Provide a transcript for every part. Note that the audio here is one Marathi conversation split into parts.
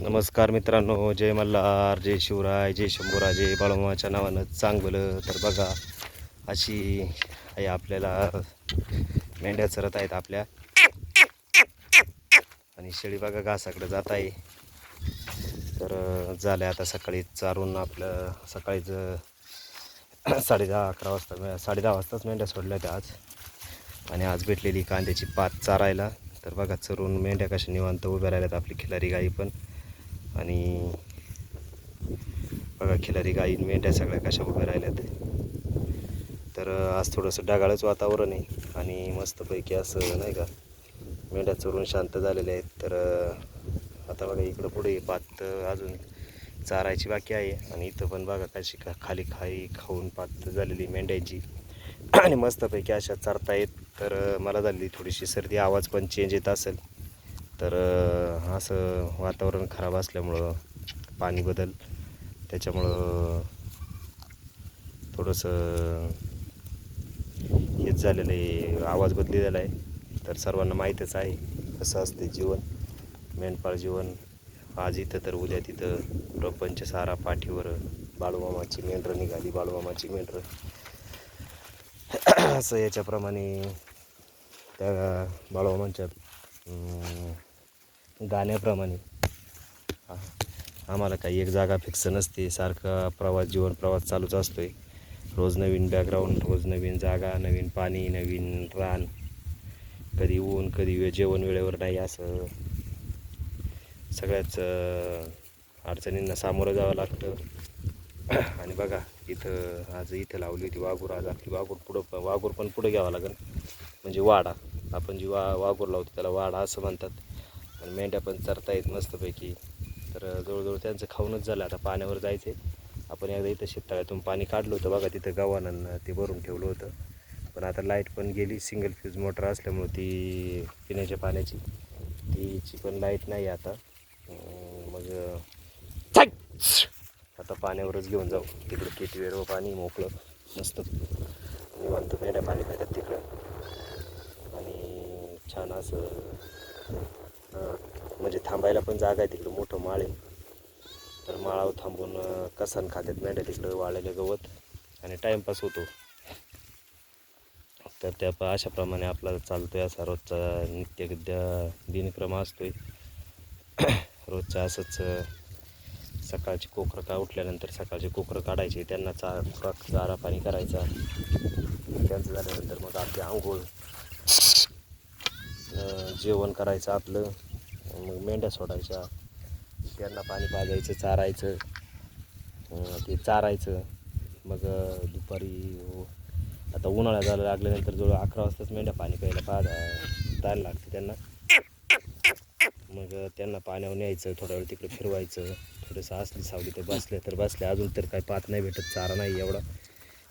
नमस्कार मित्रांनो जय मल्हार जय शिवराय जय शंभूराजे बाळमाच्या नावानं चांगलं. तर बघा अशी आई आपल्याला मेंढ्या चरत आहेत आपल्या. आणि शेळी बघा घासाकडे जात आहे. तर झालं आता सकाळी चारून आपलं सकाळीच साडे दहा अकरा वाजता साडे दहा वाजताच मेंढ्या सोडल्या होत्या आज. आणि आज भेटलेली कांद्याची पात चारायला. तर बघा चरून मेंढ्या कशा निवांत उभ्या राहिल्यात आपली खिलारी गाई पण. आणि बघा खिलारी गाई मेंढ्या सगळ्या कशा उभ्या राहिल्यात तर आज थोडंसं ढगाळच वातावरण आहे आणि मस्तपैकी असं नाही का मेंढ्या चरून शांत झालेल्या आहेत. तर आता बघा इकडं पुढे पात अजून चारायची बाकी आहे. आणि इथं पण बघा कशी का खाली खाई खाऊन पात झालेली मेंढ्याची. आणि मस्तपैकी अशा चारतायत. तर मला झालेली थोडीशी सर्दी आवाज पण चेंज येत असेल. तर असं वातावरण खराब असल्यामुळं पाणी बदल. त्याच्यामुळं थोडंसं हेच झालेलं आहे. आवाज बदलेला आहे तर सर्वांना माहीतच आहे कसं असते जीवन. मेंढपाळ जीवन. आज इथं तर उद्या तिथं प्रपंच सारा पाठीवर. बाळूमामाची मेंढरं निघाली बाळूमामाची मेंढरं. असं याच्याप्रमाणे त्या बाळूमामांच्या गाण्याप्रमाणे. आम्हाला काही एक जागा फिक्स नसते. सारखा प्रवास जीवन प्रवास चालूच असतो आहे रोज नवीन बॅकग्राऊंड रोज नवीन जागा नवीन पाणी नवीन रान. कधी ऊन कधी वे जेवण वेळेवर नाही असं. सगळ्याच अडचणींना सामोरं जावं लागतं. आणि बघा इथं आज इथं लावली होती वाघूर आज आपली वाघूर पुढं वाघूर पण पुढं घ्यावं लागेल. म्हणजे वाडा. आपण जी वा वाघूर लावतो त्याला वाडा असं म्हणतात. आणि मेंढ्या पण चरता येत मस्तपैकी. तर जवळजवळ त्यांचं खाऊनच झालं. आता पाण्यावर जायचे आपण एकदा इथं शेततळ्यातून पाणी काढलं होतं बघा तिथं गव्हाणं ते भरून ठेवलं होतं. पण आता लाइट पण गेली. सिंगल फ्यूज मोटर असल्यामुळं ती पिण्याच्या पाण्याची. तीची पण लाइट नाही आता. मग आता पाण्यावरच घेऊन जाऊ. तिकडं केटीवेर व पाणी मोकळं मस्त. निवांत मेंढ्या पाणी पितात तिकडं. आणि छान असं म्हणजे थांबायला पण जागा आहे तिकडं मोठं माळ आहे. तर माळावर थांबून अं, कसान खात्यात मेंढ्या तिकडं वाळलेलं गवत आणि टाईमपास होतो. तर त्या प- अशाप्रमाणे आपला आहे असा रोजचा नित्य दिनक्रम असतो आहे रोजचं असंच सकाळची कोकरं का उठल्यानंतर सकाळचे कोकरं काढायचे त्यांना चा खुराक चारा पाणी करायचा. त्यांचं झाल्यानंतर मग आपली आंघोळ. जेवण करायचं आपलं. मग मेंढ्या सोडायच्या. त्यांना पाणी पाजायचं चारायचं. ते चारायचं. मग दुपारी आता उन्हाळा झाला लागल्यानंतर जवळ अकरा वाजताच मेंढ्या पाणी प्यायला पाहा जायला लागते त्यांना. मग त्यांना पाण्यावर न्यायचं थोडा वेळ तिकडे फिरवायचं. थोडंसं असली सावली तर बसल्या तर बसल्या. अजून तर काही पात नाही भेटत चारा नाही एवढा.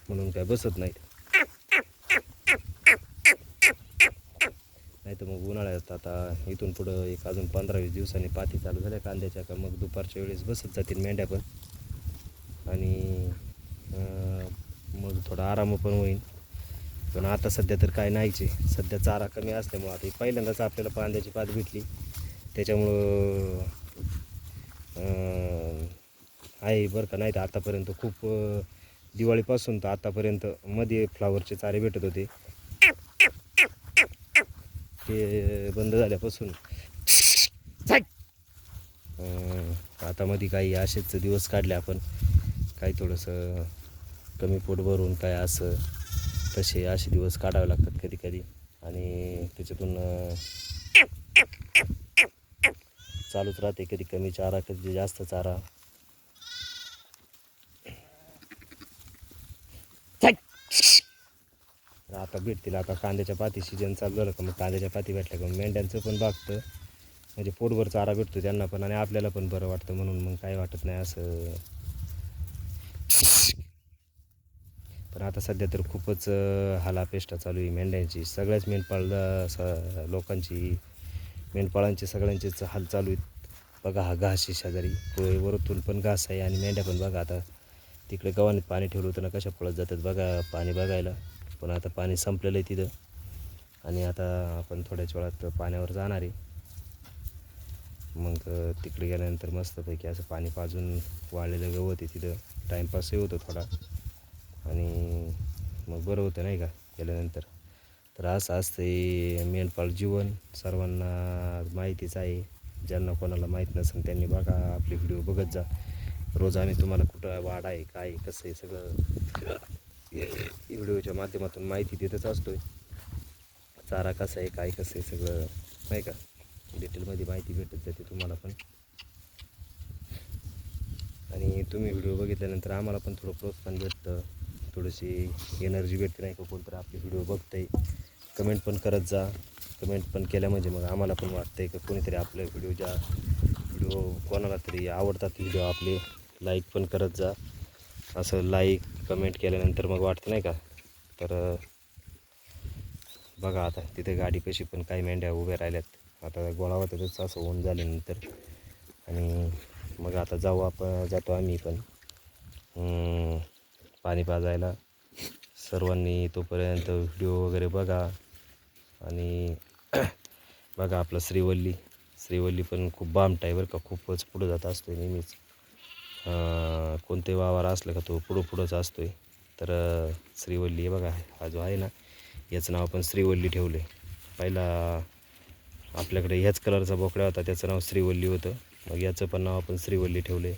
म्हणून काय बसत नाहीत. नाही तर मग उन्हाळ्यात आता इथून पुढं एक अजून पंधरा वीस दिवसांनी पाती चालू झाल्या कांद्याच्या का मग दुपारच्या वेळेस बसत जातील मेंढ्या पण. आणि मग थोडा आराम पण होईल. पण आता सध्या तर काय नाहीचे सध्या चारा कमी असल्यामुळं आता पहिल्यांदाच आपल्याला कांद्याची पात भेटली. त्याच्यामुळं आहे बरं का. नाही तर आतापर्यंत खूप दिवाळीपासून तर आतापर्यंत मध्ये फ्लावरचे चारे भेटत होते. ते बंद झाल्यापासून. आता मध्ये काही असेच दिवस काढले आपण. काही थोडंसं कमी पोट भरून काय असं तसे असे दिवस काढावे लागतात कधी कधी. आणि त्याच्यातून चालूच राहते कधी कमी चारा कधी जास्त चारा. आता भेटतील. आता कांद्याच्या पाती सीजन चालू झालं का मग कांद्याच्या पाती भेटल्या का? मग मेंढ्यांचं पण बघतं. म्हणजे पोटभर चारा भेटतो त्यांना पण आणि आपल्याला पण बरं वाटतं म्हणून मग काही वाटत नाही असं. पण आता सध्या तर खूपच हालापेष्टा चालू आहे मेंढ्यांची. सगळ्याच मेंढपाळ स- लोकांची मेंढपाळांची सगळ्यांचीच हाल चालू आहेत. बघा हा घास आहे शेजारी. पुढे वरतून पण घास आहे आणि मेंढ्या पण बघा आता. तिकडे गव्हाणीत पाणी ठेवलं होतं ना कशा पळत जातात बघा पाणी बघायला. पण आता पाणी संपलेलं आहे तिथं. आणि आता आपण थोड्याच वेळात पाण्यावर जाणार आहे. मग तिकडे गेल्यानंतर मस्तपैकी असं पाणी पाजून वाळलेलं गवत आहे तिथं. टाईमपासही होतो थोडा. आणि मग बरं होतं नाही का गेल्यानंतर. तर असं असते मेंढपाळ जीवन. सर्वांना माहितीच आहे. ज्यांना कोणाला माहीत नसेल त्यांनी बघा आपले व्हिडिओ बघत जा. रोज आम्ही तुम्हाला कुठं वाढ आहे काय कसं आहे सगळं. व्हिडिओच्या माध्यमातून माहिती देतच असतोय. चारा कसा आहे काय कसं आहे सगळं नाही का? डिटेलमध्ये माहिती भेटत जाते तुम्हाला पण. आणि तुम्ही व्हिडिओ बघितल्यानंतर आम्हाला पण थोडं प्रोत्साहन भेटतं. थोडीशी एनर्जी भेटते नाही का? कोणतरी आपले व्हिडिओ बघतंय. कमेंट पण करत जा. कमेंट पण केल्या म्हणजे मग आम्हाला पण वाटतं आहे का कोणीतरी आपले व्हिडिओ ज्या व्हिडिओ कोणाला तरी आवडतात व्हिडिओ आपले लाईक पण करत जा. असं लाईक कमेंट केल्यानंतर मग वाटतं नाही का? तर बघा आता तिथे गाडी कशी पण काही मेंढ्या उभ्या राहिल्यात. आता गोळावतच असं होऊन झाल्यानंतर. आणि मग आता जाऊ आपण जातो आम्ही पण. पाणी पाजायला. सर्वांनी तोपर्यंत व्हिडिओ वगैरे बघा. आणि बघा आपलं श्रीवल्ली. श्रीवल्ली पण खूप बाम आहे बरं का. खूपच पुढं जात असतो नेहमीच. कोणते वावर असलं का तो पुढं पुढंच असतो आहे तर श्रीवल्ली हे बघा हा जो आहे ना याचं नाव आपण श्रीवल्ली ठेवलं आहे पहिला आपल्याकडे ह्याच कलरचा बोकड्या होता त्याचं नाव श्रीवल्ली होतं. मग याचं पण नाव आपण श्रीवल्ली ठेवलं आहे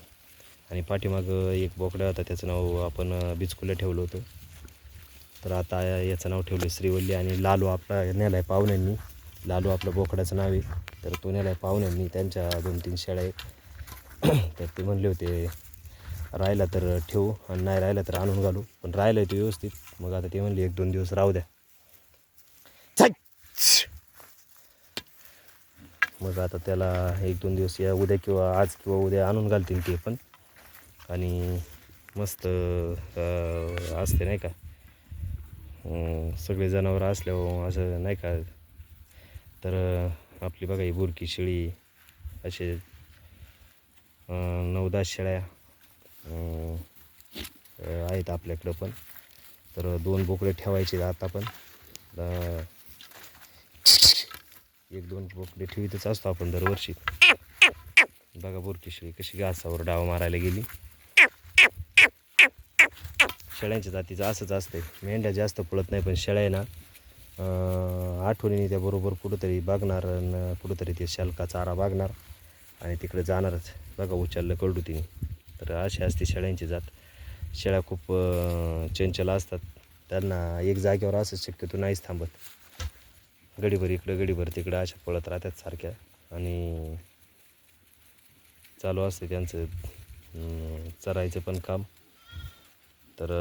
आणि पाठीमागं एक बोकड्या होता त्याचं नाव आपण बिचकुल्या ठेवलं होतं. तर आता याचं नाव ठेवलं श्रीवल्ली आणि लालू आपला नेला आहे पाहुण्यांनी. लालू आपलं बोकड्याचं नाव आहे. तर तो नेला आहे पाहुण्यांनी त्यांच्या दोन तीन शेळ्या आहेत तर ते म्हणले होते राहिला तर ठेवू आणि नाही राहिला तर आणून घालू. पण राहिलं ते व्यवस्थित. मग आता ते म्हणले एक दोन दिवस राहू द्या. मग आता त्याला एक दोन दिवस या उद्या किंवा आज किंवा उद्या आणून घालतील ते पण. आणि मस्त असते नाही का? सगळे जनावरं असल्यावर असं नाही का? तर आपली बघा ही बुरकी शेळी असे नऊ दहा शेळ्या आहेत आपल्याकडं पण. तर दोन बोकडे ठेवायचे आता पण. एक दोन बोकडे ठेवीतच असतो आपण दरवर्षी. बघा बुरकी शेळी कशी घासावर डाव मारायला गेली. शेळ्यांच्या जातीचं असंच असतंय. मेंढ्या जास्त पळत नाही पण शेळ्या ना आठवणीने त्या बरोबर कुठंतरी बघणार कुठंतरी ते शालका चारा बघणार आणि तिकडे जाणारच. बघा उचललं कडू तिने. तर अशी असते शेळ्यांची जात. शेळ्या खूप चंचल असतात. त्यांना एक जागेवर असंच शक्यतो नाहीच थांबत. गडीभर इकडं गडीभर तिकडं अशा पळत राहतात सारख्या. आणि चालू असते त्यांचं चरायचं पण काम. तर